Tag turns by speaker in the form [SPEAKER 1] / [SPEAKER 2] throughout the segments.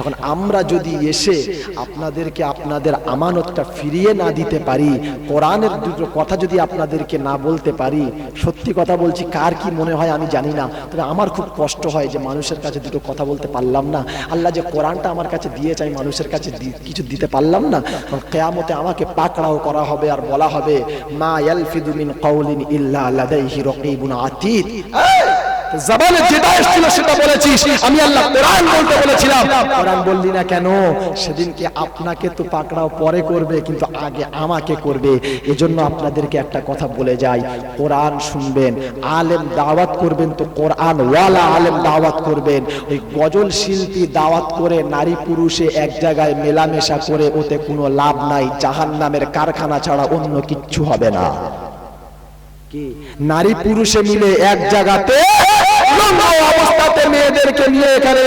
[SPEAKER 1] এখন আমরা যদি এসে আপনাদেরকে আপনাদের আমানতটা ফিরিয়ে না দিতে পারি, কোরআনের দুটো কথা যদি আপনাদেরকে না বলতে পারি, সত্যি কথা বলছি, কার কি মনে হয় আমি জানি না। তবে আমার খুব কষ্ট হয় যে মানুষের কাছে দুটো কথা বলতে পারলাম না। আল্লাহ যে কোরআনটা আমার কাছে দিয়ে চাই মানুষের কাছে কিছু দিতে পারলাম না। কেয়ামতে আমাকে পাকড়াও করা হবে আর বলা হবে, মা ইয়ালফিদু মিন কাউলিন ইল্লা লাদাইহি রাকিবুন আতীদ। জবানে যেটা এসেছিল সেটা বলেছিস। আমি আল্লাহ কোরআন বলতে বলেছিলাম। কোরআন বললি না কেন? সেদিনকে আপনাকে তো পাকড়াও পরে করবে, কিন্তু আগে আমাকে করবে। এজন্য আপনাদেরকে একটা কথা বলে যাই। কোরআন শুনবেন, আলেম দাওয়াত করবেন তো কোরআন ওয়ালা আলেম দাওয়াত করবেন। ওই গজল শিল্পী দাওয়াত করে নারী পুরুষে এক জায়গায় মেলামেশা করে, ওতে কোনো লাভ নাই। জাহান্নামের কারখানা ছাড়া অন্য কিচ্ছু হবে না। নারী পুরুষে মিলে এক জায়গাতে অবস্থাতে মেয়েদেরকে নিয়ে এখানে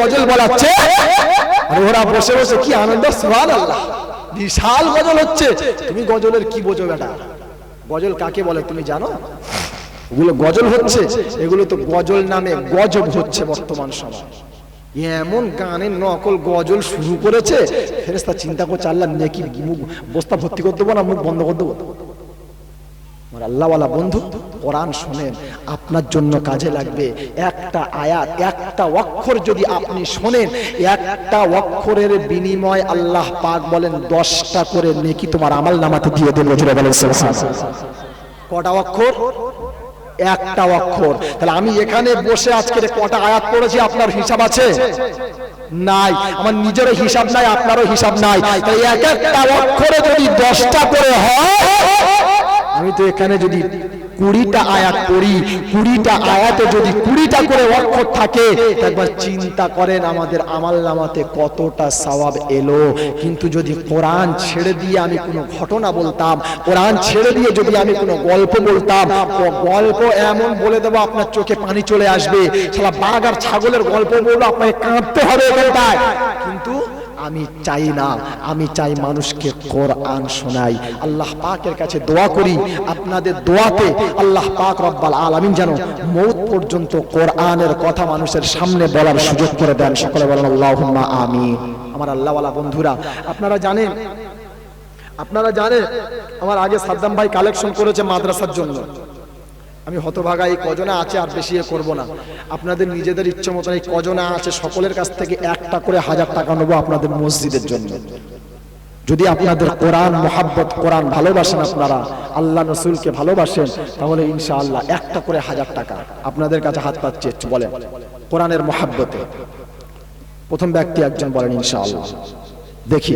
[SPEAKER 1] গজল বলাচ্ছে। আর ওরা বসে বসে কি আনন্দ, সুবহানাল্লাহ। বিশাল গজল হচ্ছে। তুমি গজলের কি বোঝো বেটা? গজল কাকে বলে তুমি জানো? গজল হচ্ছে, এগুলো তো গজল নামে গজব হচ্ছে বর্তমান সময়। এমন গানের নকল গজল শুরু করেছে ফেরেস্তা চিন্তা করছে, আল্লাহ নেকি মুখ, বস্তা ভর্তি করে দেবো না, মুখ বন্ধ করে দেবো। আল্লাহওয়ালা বন্ধু, কোরআন শোনেন, আপনার জন্য কাজে লাগবে একটা আয়াত, একটা অক্ষর যদি আপনি শোনেন, একটা অক্ষরের বিনিময় আল্লাহ পাক বলেন, দশটা করে নেকি তোমার আমল নামাতে দিয়ে দেন। কটা অক্ষর? একটা অক্ষর। তাহলে আমি এখানে বসে আজকে কটা আয়াত পড়েছি, আপনার হিসাব আছে? নাই। আমার নিজেরও হিসাব নাই, আপনারও হিসাব নাই। তাই এক একটা অক্ষরে যদি দশটা করে হয় আমি তো এখানে যদি কুড়িটা আয়াত পড়ি, কুড়িটা আয়াতে যদি কুড়িটা করে অক্ষর থাকে একবার চিন্তা করেন আমাদের আমাল নামাতে কতটা সওয়াব এলো। কিন্তু যদি কোরআন ছেড়ে দিয়ে আমি কোনো ঘটনা বলতাম, কোরআন ছেড়ে দিয়ে যদি আমি কোনো গল্প বলতাম গল্প এমন বলে দেবো, আপনার চোখে পানি চলে আসবে। সারা বাঘ আর ছাগলের গল্প বলব, আপনাকে কাঁদতে হবে এখানটায়। আমি চাই না। আমি চাই মানুষকে কোরআন শোনাই। আল্লাহ পাকের কাছে দোয়া করি। আপনাদের দোয়াতে আল্লাহ পাক রব্বাল আলামিন যেন মৌত পর্যন্ত কোরআনের কথা মানুষের সামনে বলার সুযোগ করে দেন। সকলে বলেন, আল্লাহুম্মা আমিন। আমার আল্লাহওয়ালা বন্ধুরা, আপনারা জানেন আপনারা জানেন, আমার আগে সাদ্দাম ভাই কালেকশন করেছে মাদ্রাসার জন্য। আমি হতভাগা এই কজনা আছে, আর বেশি করব না। আপনাদের নিজেদের ইচ্ছে মতো এই কজনা আছে, সকলের কাছ থেকে একটা করে হাজার টাকা নেব আপনাদের মসজিদের জন্য। যদি আপনাদের কোরআন, মোহাব্বত, কোরআন ভালোবাসেন আপনারা, আল্লাহ রসুলকে ভালোবাসেন, তাহলে ইনশাআল্লাহ একটা করে হাজার টাকা আপনাদের কাছে হাত পাচ্ছে বলেন। কোরআনের মোহাব্বতে। প্রথম ব্যক্তি একজন বলেন, ইনশাআল্লাহ। দেখি,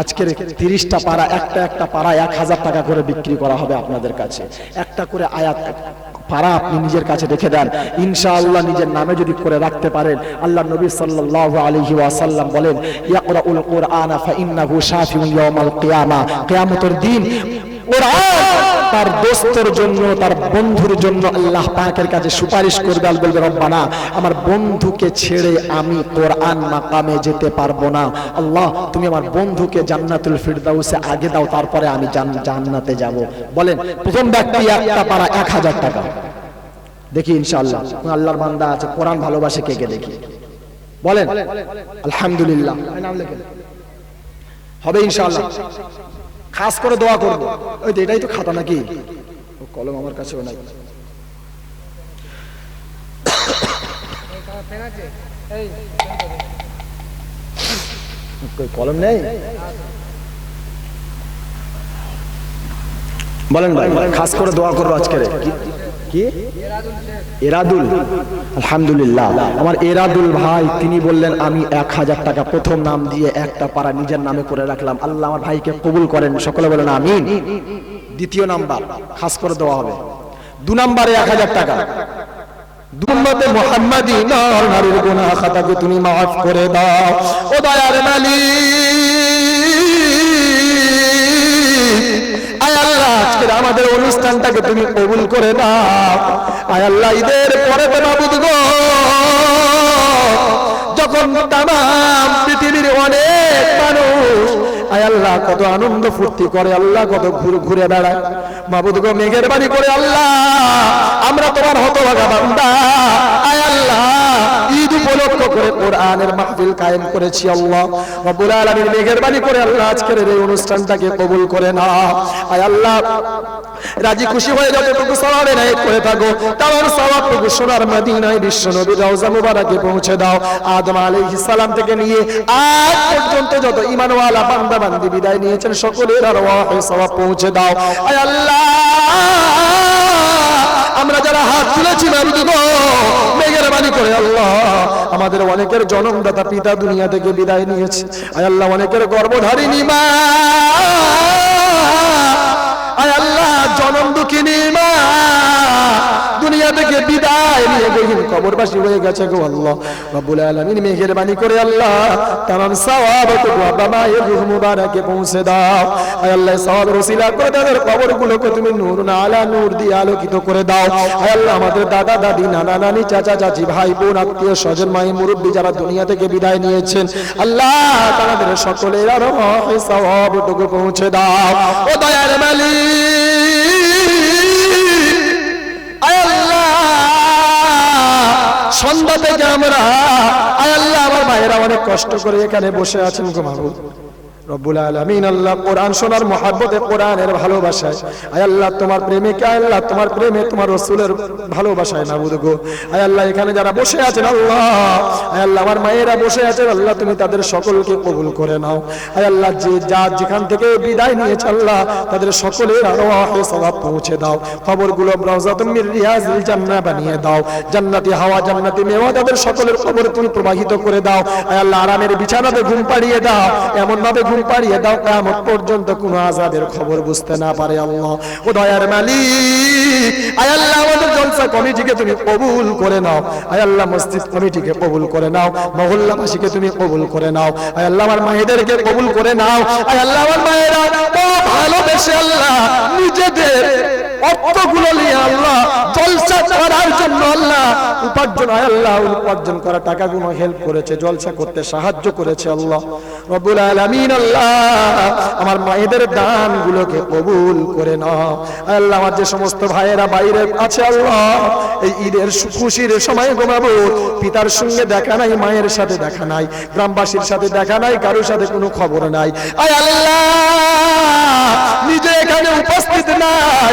[SPEAKER 1] আজকের তিরিশটা পাড়া, একটা একটা পাড়া এক হাজার টাকা করে বিক্রি করা হবে আপনাদের কাছে। একটা করে আয়াত পাড়া আপনি নিজের কাছে রেখে দেন। ইনশাআল্লাহ নিজের নামে যদি করে রাখতে পারেন, আল্লাহ নবী সাল্লাল্লাহু আলাইহি ওয়াসাল্লাম বলেন, ইয়াকরাউল কুরআনা ফাইন্নাহু শাফিউন ইয়াউমাল কিয়ামা। কিয়ামতের দিন তার দোস্তর জন্য, তার বন্ধুর জন্য আল্লাহ পাকের কাছে সুপারিশ করবে আর বলবে, রব্বানা, আমার বন্ধুকে ছেড়ে আমি কোরআন মাকামে যেতে পারব না। আল্লাহ, তুমি আমার বন্ধুকে জান্নাতুল ফিরদাউসে আগে দাও, তারপরে আমি জান- জান্নাতে যাব। বলেন, প্রথম ব্যক্তি একটা পারা এক হাজার টাকা। দেখি ইনশাআল্লাহ আল্লাহর বান্দা আছে, কোরআন ভালোবাসে কে কে দেখি? বলেন, আলহামদুলিল্লাহ। হবে ইনশাআল্লাহ। খাস করে দোয়া করব। ওই তো এটাই তো খাতা নাকি? ও, কলম আমার কাছেও নাই। কলম নেই? বলেন ভাই, খাস করে দোয়া করব আজকে কি? এরাদুল। আলহামদুলিল্লাহ। আমার এরাদুল ভাই, তিনি বললেন, আমি এক হাজার টাকা প্রথম নাম দিয়ে একটা পাড়া নিজের নামে করে রাখলাম। আল্লাহ আমার ভাইকে কবুল করেন। সকলে বলেন আমি দ্বিতীয় নাম্বার, খাস করে দেওয়া হবে। দু নাম্বারে এক হাজার টাকা। দুম্মতে মোহাম্মদী নর নারীর গুনাহ খাতাকে তুমি মাফ করে দাও। ও দয়ার মালিক। আমাদের অনুষ্ঠানটাকে তুমি কবুল করে দাও আয় আল্লাহ, ঈদের পরে তো যখন তাম পৃথিবীর অনেক মানুষ আয় আল্লাহ, কত আনন্দ ফুর্তি করে, আল্লাহ কত ঘুরে ঘুরে বেড়ায়। মাবুদ গো, মেঘের বাড়ি করে, আল্লাহ, আমরা তোমার হতভাগা বান্দা। আয় আল্লাহ। ঈদ উপলক্ষ করে কোরআনের মাহফিল কায়েম করেছি আল্লাহ। রব্বুল আলামিন মেঘের বাণী করে আল্লাহ আজকের এই অনুষ্ঠানটাকে কবুল করে না। আয় আল্লাহ, রাজি খুশি হয়ে যতটুকু সওয়াবে নাই করে থাকো, তার সওয়াবটুকু সোনার মদিনায় বিশ্ব নবী রওজা মুবারকে পৌঁছে দাও। আদম আলাইহিস সালাম থেকে নিয়ে আজ পর্যন্ত যত ঈমানওয়ালা বান্দা বান্দি বিদায় নিয়েছেন, সকলের আরওয়াহে সওয়াব পৌঁছে দাও। আয় আল্লাহ, আমরা যারা হাত তুলেছি মাবুদ আমাদের অনেকের জনমদাতা পিতা দুনিয়া থেকে বিদায় নিয়েছে। আয় আল্লাহ, অনেকের গর্বধারিণী মা। আয় আল্লাহ, জনম দুঃখিনী দুনিয়া থেকে বিদায় নিয়ে গহীন কবরবাসী হয়ে গেছে গো আল্লাহ। রব্বুল আলামিন মেঘের বাণী করে আল্লাহ তামাম সওয়াবটুকু আব্বা মায়ের রূহ মুবারকে পৌঁছে দাও। আয় আল্লাহ, সওয়াব রসিলা করে তাদের কবরগুলোকে তুমি নূর আলা নূর দিয়ে আলোকিত করে দাও। আয় আল্লাহ, আমাদের দাদা, দাদি, নানা, নানি, চাচা, চাচি, ভাই, বোন, আত্মীয় স্বজন মাই মুরব্বী যারা দুনিয়া থেকে বিদায় নিয়েছেন, আল্লাহ তাদের সকলের আরও সওয়াবটুকু পৌঁছে দাও। ও দয়ার মালিক! থেকে আমরা আল্লাহ আমার ভাইয়েরা অনেক কষ্ট করে এখানে বসে আছেন গো মাহবুব। রব্বুল আলামিন আল্লাহ কোরআন শোনার মহাব্বতে কোরআনের ভালোবাসায়। আয় আল্লাহ, তোমার প্রেমিকে, আয় আল্লাহ, তোমার প্রেমে তোমার রসুলের ভালোবাসায় মাহবুদ গো। আয় আল্লাহ, এখানে যারা বসে আছেন, আল্লাহ, আয় আল্লাহ, আমার মায়েরা বসে আছেন, আল্লাহ, তুমি তাদের সকলকে কবুল করে নাও। আয় আল্লাহ, যে যা যেখান থেকে বিদায় নিয়েছে, আল্লাহ, তাদের সকলের আরও আহে সওয়াব পৌঁছে দাও। খবরগুলো ব্রাউজাতুম মির রিয়াজিল জান্নাহ বানিয়ে দাও। জান্নাতি হাওয়া, জান্নাতি মেওয়া, তাদের সকলের খবর তুমি প্রবাহিত করে দাও। আয় আল্লাহ, আরামের বিছানাতে ঘুম পাড়িয়ে দাও। এমন ভাবে ঘুম পাড়িয়ে দাও কামত পর্যন্ত কোনো আজাদের খবর বুঝতে না পারে আল্লাহ। ও দয়ার মালিক, আয় আল্লাহ, আমাদের জলসা কমিটিকে তুমি কবুল করে নাও। আয় আল্লাহ, মসজিদ কমিটিকে কবুল করে নাও। মহল্লাবাসীকে তুমি কবুল করে নাও। আয় আল্লাহ, আমার মায়েদেরকে কবুল করে নাও। আয় আল্লাহ, আমার মায়েরা ভালোবেসে আল্লাহ নিজেদের অর্থগুলো নিয়ে আল্লাহ জলসা করার জন্য আল্লাহ উপার্জন আল্লাহ উপার্জন করা টাকাগুলো হেল্প করেছে, জলসা করতে সাহায্য করেছে আল্লাহ। রব্বুল আলামিন আল্লাহ, আমার মায়েদের দানগুলোকে কবুল করে নাও। আল্লাহ, আমার যে সমস্ত ভাইয়েরা বাইরে আছে আল্লাহ, এই ঈদের খুশির সময় ঘুমাবো। পিতার সঙ্গে দেখা নাই, মায়ের সাথে দেখা নাই, গ্রামবাসীর সাথে দেখা নাই, কারোর সাথে কোনো খবর নাই। আয় আল্লাহ, নিজে এখানে উপস্থিত নাই।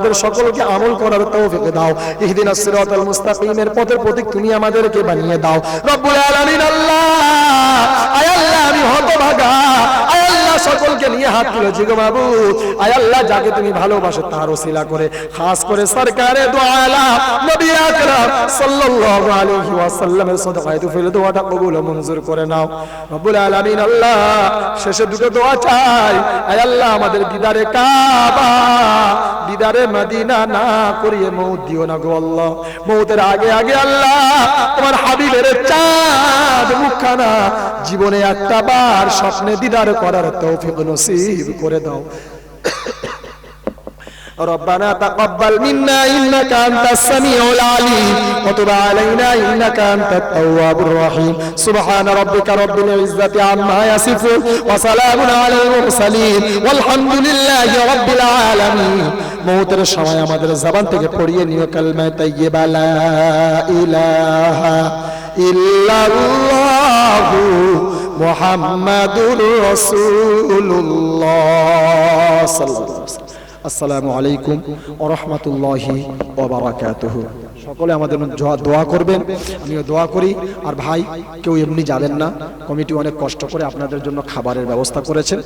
[SPEAKER 1] সকলকে আমল করার তৌফিক দাও। ইহদিনাস সিরাতাল মুস্তাকিমের পথের প্রতীক তুমি আমাদেরকে বানিয়ে দাও। রব্বুল আলামিন আল্লাহ, আয় আল্লাহ, আমি হতভাগা সকলকে নিয়ে হাত তুলেছি গো বাবু। আয় আল্লাহ, যাকে তুমি ভালোবাসো তার ওসিলা করে। খাস করে সরকারে দোয়ালা নবী আকরাম সাল্লাল্লাহু আলাইহি ওয়াসাল্লামের সাদাকায়ে তুফিল দোয়াটা কবুল ও মঞ্জুর করে নাও। রব্বুল আলামিন আল্লাহ, শেষে দুটো দোয়া চাই। আয় আল্লাহ, আমাদের দিদারে কাবা, দিদারে মদিনা না করিয়ে মৌত দিও না গো আল্লাহ। মৌতের আগে আগে আল্লাহ, তোমার হাবিবের চাঁদ মুখখানা। জীবনে একটা বার স্বপ্নে দিদার করার তৌফিক নসিব করে দাও ربنا تقبل منا إنك أنت السميع العليم وتب علينا إنك أنت التواب الرحيم سبحان ربك رب العزة عما يصفون وسلام على المرسلين والحمد لله رب العالمين মৌতের সময় আমাদের জবান থেকে পড়িয়ে নিও কালমা তাইয়্যিবা লা ইলাহা ইল্লাল্লাহু মুহাম্মাদুর ওয়াসাল্লাম। আসসালামু আলাইকুম ও রহমতুল্লাহি সকলে আমাদের দোয়া করবেন। আমিও দোয়া করি। আর ভাই, কেউ এমনি যাবেন না, কমিটি অনেক কষ্ট করে আপনাদের জন্য খাবারের ব্যবস্থা করেছেন।